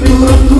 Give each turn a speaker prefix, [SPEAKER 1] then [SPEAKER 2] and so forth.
[SPEAKER 1] തുറന്നു